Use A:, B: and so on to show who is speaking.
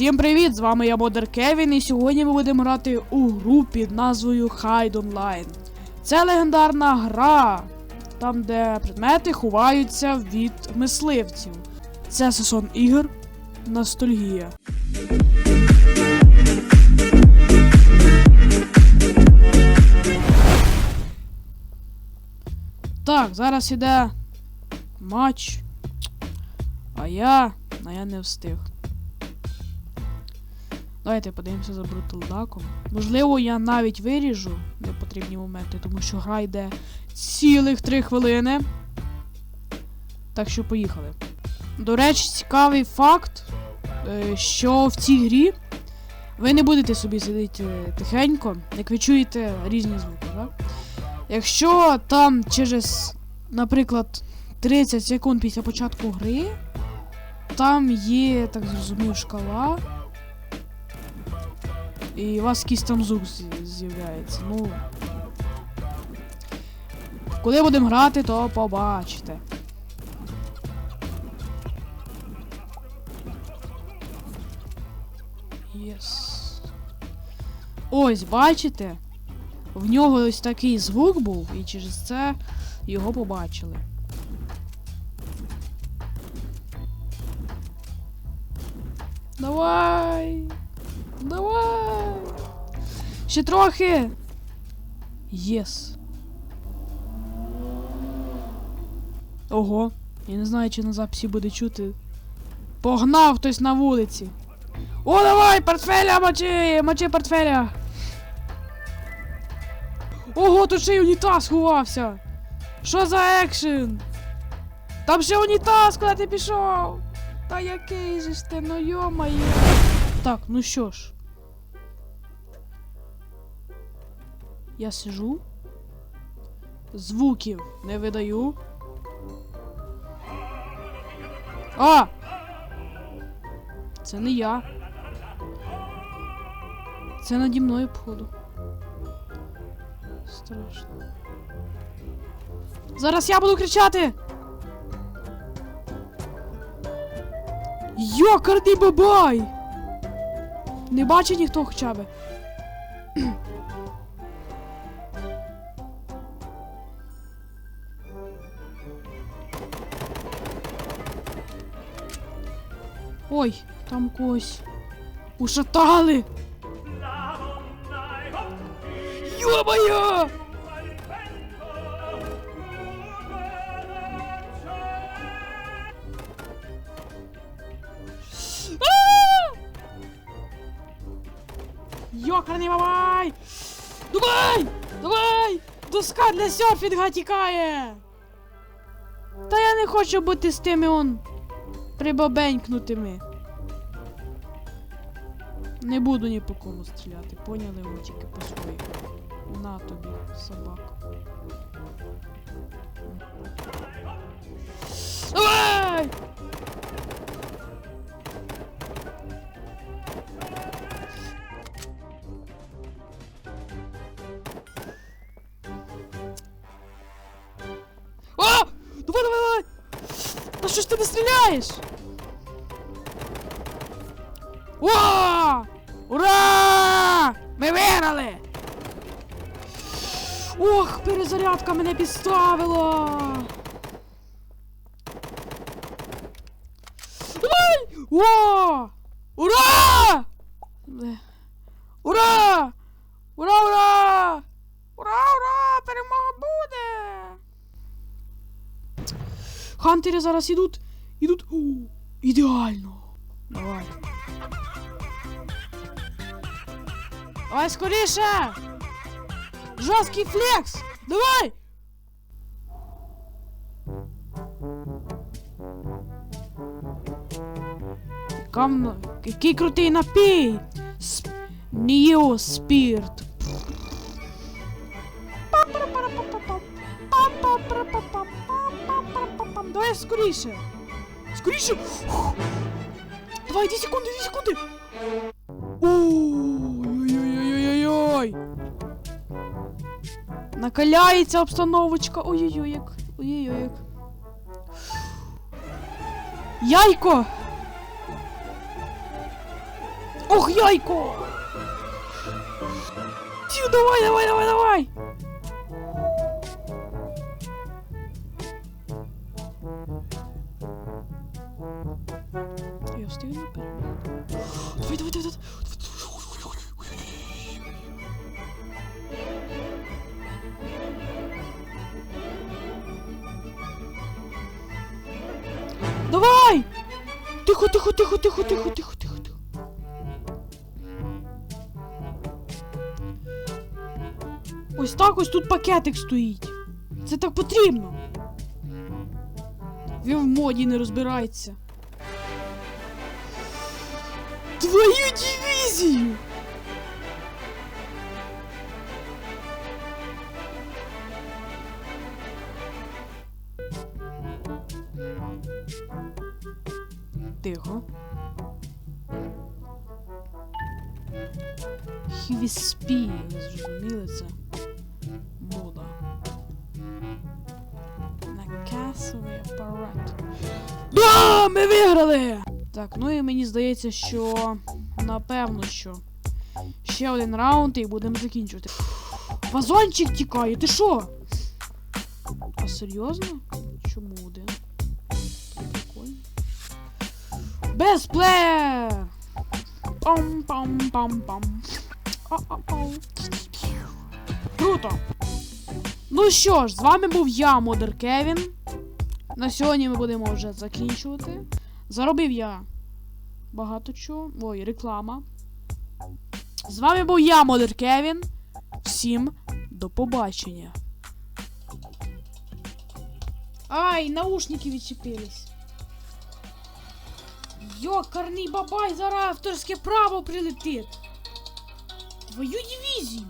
A: Всім привіт! З вами я Модер Кевін, і сьогодні ми будемо грати у гру під назвою Hide Online. Це легендарна гра, там де предмети ховаються від мисливців. Це сезон ігор Ностальгія. Так, зараз іде матч. А я. А я не встиг. Давайте подивимося за бруталдаком. Можливо, я навіть виріжу непотрібні моменти, тому що гра йде цілих 3 хвилини. Так що поїхали. До речі, цікавий факт, е, що в цій грі ви не будете собі сидіти е, тихенько, як ви чуєте різні звуки, так? Якщо там через, наприклад, 30 секунд після початку гри, там є, так зрозумів, шкала. І у вас якийсь там звук з'являється. Ну. Коли будемо грати, то побачите. Єс. Ось, бачите? В нього ось такий звук був, і через це його побачили. Давай! Давай! Ще трохи! Єс. Ого, я не знаю, чи на записі буде чути. Погнав хтось на вулиці. О, давай! Портфеля мочи! Мочи портфеля! Ого, тут ще й унітаз ховався! Що за екшен? Там ще унітаз, куди ти пішов? Та який же ж ти, ну йо-моє. Так, ну що ж. Я сижу. Звуків не видаю. А! Це не я. Це наді мною походу. Страшно. Зараз я буду кричати! Йокарний бабай! Не бачить ніхто хоча б. Ой, там когось ушатали! Йо-моє! Йокарний бабай! Давай! Давай! Доска для серфінга тікає! Та я не хочу бути з тими он прибабенькнутими. Не буду ні по кому стріляти, поняли ви тільки по своїх. На тобі, собака. Що ж ти не стріляєш? О! Ура! Ми виграли! Ох, перезарядка мене підставила! Давай! О! Ура! Ура! Ура, ура! Хантери зараз ідуть. Ідуть. О, ідеально. Давай. Давай скоріше! Жорсткий флекс! Давай! Кам... Який крутий напій! Сп... Ніо спірт. Давай скоріше! Скоріше! Давай, 2 секунди, 2 секунди! Ой-ой-ой-ой-ой! Накаляється обстановочка. Ой-ой-ой, як. Ой-ой-ой, як. Яйко! Ох, яйко! Тю, давай, давай, давай, давай! Давай! Тихо, тихо, тихо, тихо, тихо, тихо, тихо, тихо. Ось так ось тут пакетик стоїть. Це так потрібно. Він в моді не розбирається. Твою дивізію! Тихо. Хівіспі, ви зрозуміли це? Мода. На касовий апарат. Да! Ми виграли! Так, ну і мені здається, що напевно, що ще один раунд і будемо закінчувати. Вазончик тікає, ти що? А серйозно? Безплеєр! Пам-пам-пам-пам. О-о-о. Круто! Ну що ж, з вами був я, Модер Кевін. На сьогодні ми будемо вже закінчувати. Заробив я багато чого. Ой, реклама. З вами був я, Модер Кевін. Всім до побачення. Ай, наушники відчепились. Йокарний бабай, зараз авторське право прилетить. Твою дивізію.